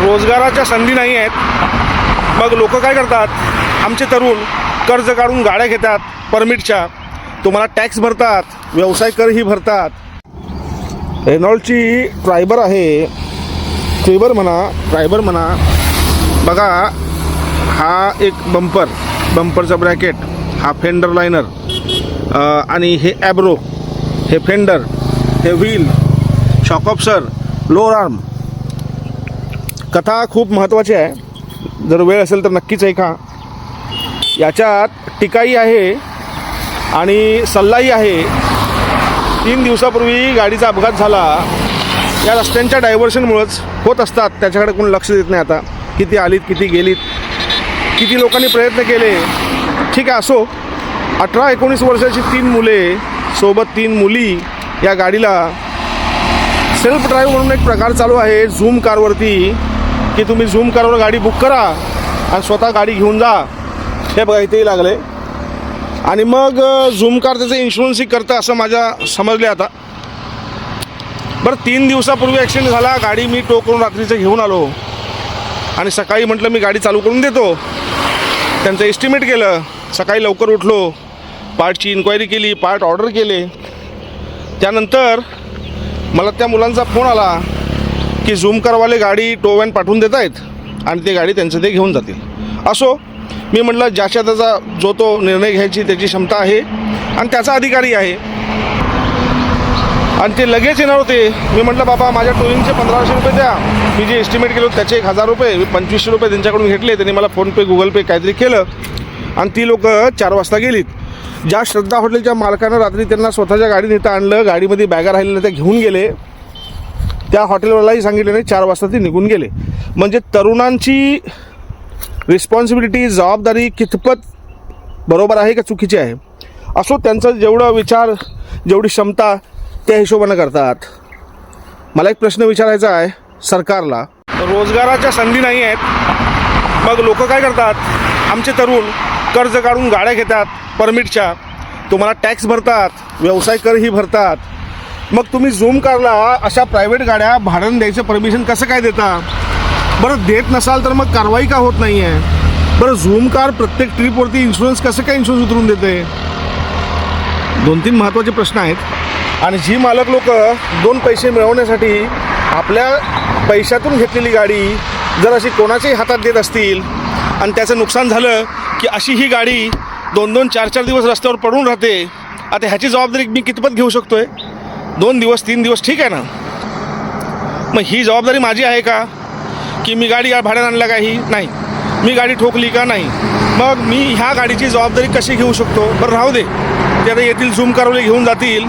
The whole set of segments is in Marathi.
रोजगाराच्या संधी नाही आहेत. मग लोक काय करतात? आमचे तरुण कर्ज काढून गाड्या घेतात परमिटच्या. तुम्हाला टॅक्स भरतात व्यवसाय करही भरतात. रेनॉल्डची ट्रायबर आहे. ट्रायबर म्हणा ट्रायबर म्हणा. बघा हा एक बंपर बंपरचा ब्रॅकेट हा फेंडर लायनर. आणि हे ॲब्रो हे फेंडर हे व्हील शॉकऑप्सर लोअर आर्म. कथा खूप महत्त्वाची आहे. जर वेळ असेल तर नक्कीच ऐका. याच्यात टीकाही आहे आणि सल्लाही आहे. तीन दिवसापूर्वी गाडीचा अपघात झाला. या रस्त्यांच्या डायव्हर्शनमुळंच होत असतात. त्याच्याकडे कोण लक्ष देत नाही आता. किती आलीत किती गेलीत किती लोकांनी प्रयत्न केले. ठीक आहे असो. अठरा एकोणीस वर्षाची तीन मुले सोबत तीन मुली या गाडीला सेल्फ ड्राईव्ह म्हणून एक प्रकार चालू आहे. झूम कारवरती की तुम्ही झूम कारवर गाडी बुक करा आणि स्वतः गाडी घेऊन जा. हे बघा इथेही लागले आणि मग झूम कार त्याचं इन्शुरन्सही करतं असं माझ्या समजले आता. बरं तीन दिवसापूर्वी ॲक्सिडेंट झाला गाडी मी टो करून रात्रीचं घेऊन आलो. आणि सकाळी म्हटलं मी गाडी चालू करून देतो. त्यांचं एस्टिमेट केलं सकाळी लवकर उठलो. पार्टची इन्क्वायरी केली पार्ट ऑर्डर केले. त्यानंतर मला त्या मुलांचा फोन आला. की झूमकरवाले गाडी टो वॅन पाठवून देत आहेत आणि ते गाडी त्यांचं ते घेऊन जातील. असो मी म्हटलं ज्याच्या त्याचा जो तो निर्णय घ्यायची त्याची क्षमता आहे आणि त्याचा अधिकारी आहे. आणि ते लगेच येणार होते. मी म्हटलं बाबा माझ्या टोईंगचे पंधराशे रुपये द्या. मी जे एस्टिमेट केलं होतं त्याचे एक हजार रुपये मी पंचवीसशे रुपये त्यांच्याकडून घेतले. त्यांनी मला फोनपे गुगल पे काहीतरी केलं आणि ती लोक चार वाजता गेलीत. ज्या श्रद्धा हॉटेलच्या मालकानं रात्री त्यांना स्वतःच्या गाडीत इथं आणलं. गाडीमध्ये बॅगा राहिलेल्या त्या घेऊन गेले. त्या हॉटेलवालाही सांगितले नाही चार वाजता ते निघून गेले. म्हणजे तरुणांची रिस्पॉन्सिबिलिटी जबाबदारी कितपत बरोबर आहे का चुकीची आहे? असो त्यांचं जेवढं विचार जेवढी क्षमता त्या हिशोबानं करतात. मला एक प्रश्न विचारायचा आहे सरकारला. रोजगाराच्या संधी नाही आहेत. मग लोक काय करतात? आमचे तरुण कर्ज काढून गाड्या घेतात परमिटच्या. तुम्हाला टॅक्स भरतात व्यवसाय करही भरतात. मग तुम्ही झूम कारला अशा प्रायव्हेट गाड्या भाड्यानं द्यायचं परमिशन कसं काय देता? बरं देत नसाल तर मग कारवाई का होत नाही आहे बरं झूम कार प्रत्येक ट्रिपवरती इन्शुरन्स कसं काय इन्शुरन्स उतरून देते? दोन तीन महत्त्वाचे प्रश्न आहेत. आणि जी मालक लोक दोन पैसे मिळवण्यासाठी आपल्या पैशातून घेतलेली गाडी जर अशी कोणाच्याही हातात देत असतील आणि त्याचं नुकसान झालं की अशी ही गाडी दोन दोन चार चार दिवस रस्त्यावर पडून राहते आता ह्याची जबाबदारी मी कितपत घेऊ शकतो आहे दोन दिवस तीन दिवस ठीक आहे ना? मग ही जबाबदारी माझी आहे का? की मी गाडी या भाड्यानं आणला का ही? नाही. मी गाडी ठोकली का? नाही. मग मी ह्या गाडीची जबाबदारी कशी घेऊ शकतो? बरं राहू दे. ते आता येतील झूम कारवले घेऊन जातील.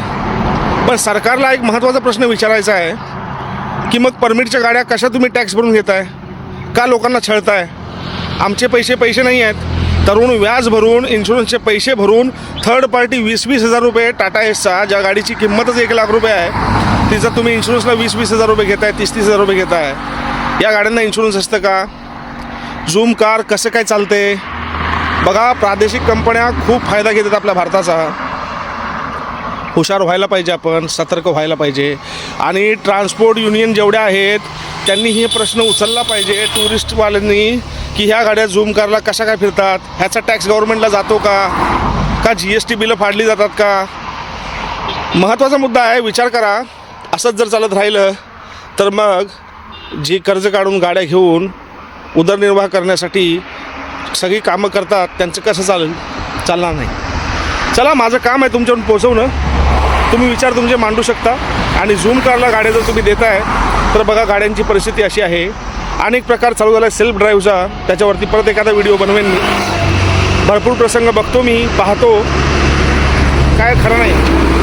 पण सरकारला एक महत्त्वाचा प्रश्न विचारायचा आहे की मग परमिटच्या गाड्या कशा तुम्ही टॅक्स भरून घेताय? का लोकांना छळताय? आमचे पैसे पैसे नाही आहेत. तरुण व्याज भरून इन्शुरन्सचे पैसे भरून थर्ड पार्टी वीस वीस हजार रुपये टाटा एसचा ज्या गाडीची किंमतच एक लाख रुपये आहे तिचं तुम्ही इन्शुरन्सला वीस वीस हजार रुपये घेताय तीस तीस हजार रुपये घेताय. या गाड्यांना इन्शुरन्स असतं का? झूम कार कसं काय चालते? बघा प्रादेशिक कंपन्या खूप फायदा घेतात आपल्या भारताचा. हुशार व्हायला पाहिजे आपण सतर्क व्हायला पाहिजे. आणि ट्रान्सपोर्ट युनियन जेवढ्या आहेत त्यांनी हे प्रश्न उचलला पाहिजे टुरिस्टवाल्यांनी की ह्या गाड्या झूम कारला कशा काय फिरतात? ह्याचा टॅक्स गव्हर्नमेंटला जातो का? का जी एस टी बिलं फाडली जातात का? महत्त्वाचा मुद्दा आहे विचार करा. असंच जर चालत राहिलं तर मग जी कर्ज काढून गाड्या घेऊन उदरनिर्वाह करण्यासाठी सगळी कामं करतात त्यांचं कसं चालेल? चालणार नाही. चला माझं काम आहे तुमच्याकडून पोचवणं. तुम्ही विचार तुमचे मांडू शकता. आणि झूम कारला गाड्या जर तुम्ही देताय तर बघा गाड्यांची परिस्थिती अशी आहे. अनेक प्रकार चालू झाला आहे सेल्फ ड्राईव्हचा त्याच्यावरती परत एखादा व्हिडिओ बनवेन मी. भरपूर प्रसंग बघतो मी पाहतो. काय खरं नाही.